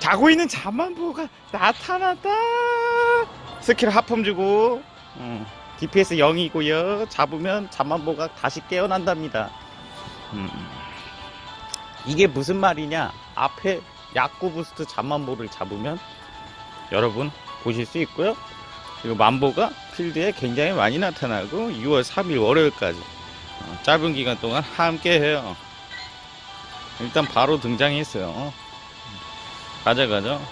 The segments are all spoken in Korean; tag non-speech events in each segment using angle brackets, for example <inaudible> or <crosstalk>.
자고 있는 잠만보가 나타났다. 스킬 하품 주고 음, DPS 0이고요. 잡으면 잠만보가 다시 깨어난답니다. 음. 이게 무슨 말이냐? 앞에 약구 부스트 잠만보를 잡으면 여러분 보실 수 있고요. 그리고 만보가 필드에 굉장히 많이 나타나고 6월 3일 월요일까지 어, 짧은 기간 동안 함께 해요. 일단 바로 등장했어요. 어.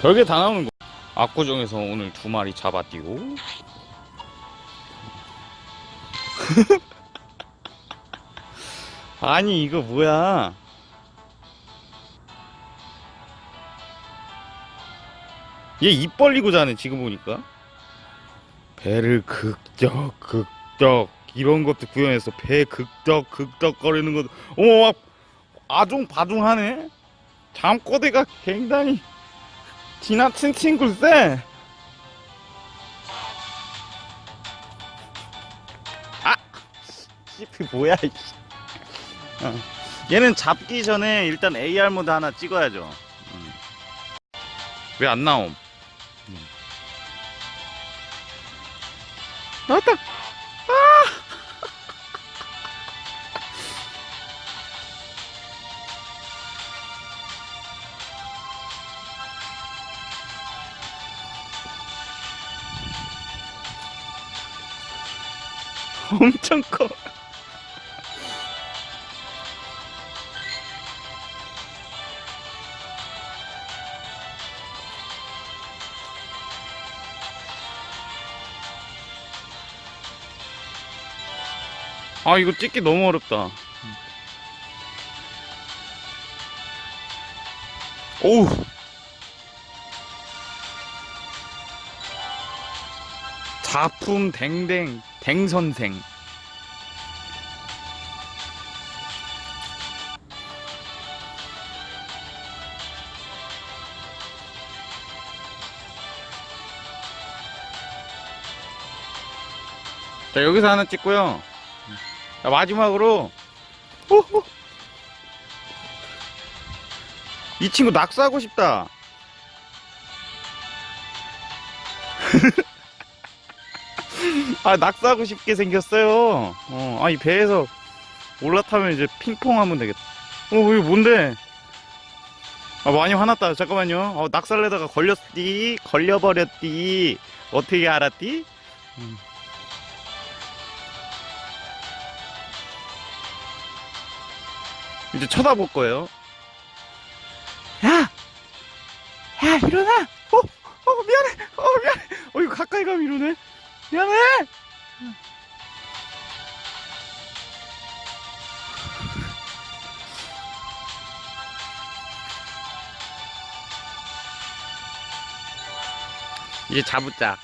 별게 다 나오는 거. 압구정에서 오늘 두 마리 잡아띄고. <laughs> 아니 이거 뭐야? 얘 입 벌리고 자네 지금 보니까. 배를 극적 극적 이런 것도 구현해서 배 극적 극적 거리는 것도 어머 막 아종바종하네. 잠꼬대가 굉장히 지나친 친구일세. 아 CP 뭐야 이씨. 어. 얘는 잡기 전에 일단 AR 모드 하나 찍어야죠. 왜안 나옴? 나왔다 <laughs> 엄청 커. 아, 이거 찍기 너무 어렵다. 오우. 작품 댕댕 댕선생. 자 여기서 하나 찍고요. 자, 마지막으로. 호호. 이 친구 낙서하고 싶다 아 낙서하고 싶게 생겼어요. 어, 아 이 배에서 올라타면 이제 핑퐁 하면 되겠다. 어, 이거 뭔데? 아, 많이 화났다. 잠깐만요. 어, 낙살내다가 걸렸디, 걸려버렸디. 어떻게 알았디? 음. 이제 쳐다볼 거예요. 야! 야, 일어나! 어, 어, 미안해! 어, 미안해! 어, 이거 가까이 가면 이러네? 미안해! 이제 잡으자.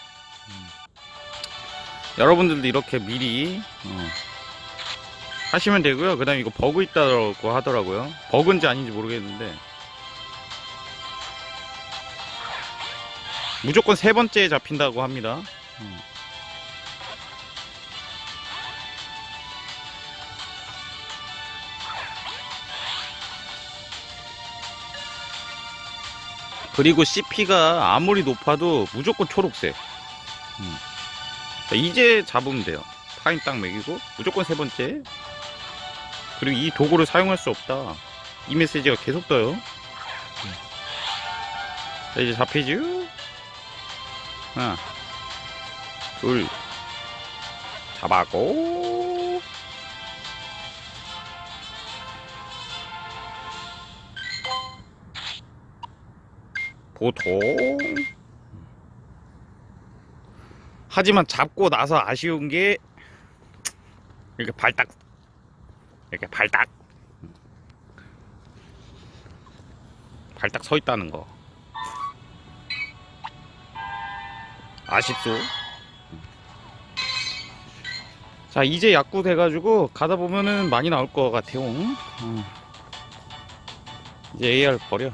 음. 여러분들도 이렇게 미리 어, 하시면 되고요. 그 다음에 이거 버그 있다고 하더라고요. 버그인지 아닌지 모르겠는데 무조건 세 번째에 잡힌다고 합니다. 음. 그리고 CP가 아무리 높아도 무조건 초록색. 음. 자, 이제 잡으면 돼요. 타임 딱 매기고 무조건 세 번째. 그리고 이 도구를 사용할 수 없다. 이 메시지가 계속 떠요. 음. 자, 이제 잡히죠? 하나, 둘, 잡았고, 보통. 하지만 잡고 나서 아쉬운 게, 이렇게 발딱, 이렇게 발딱, 발딱 서 있다는 거. 아쉽소. 자, 이제 약구 돼가지고 가다 보면은 많이 나올 것 같아요. 음. 이제 AR 버려.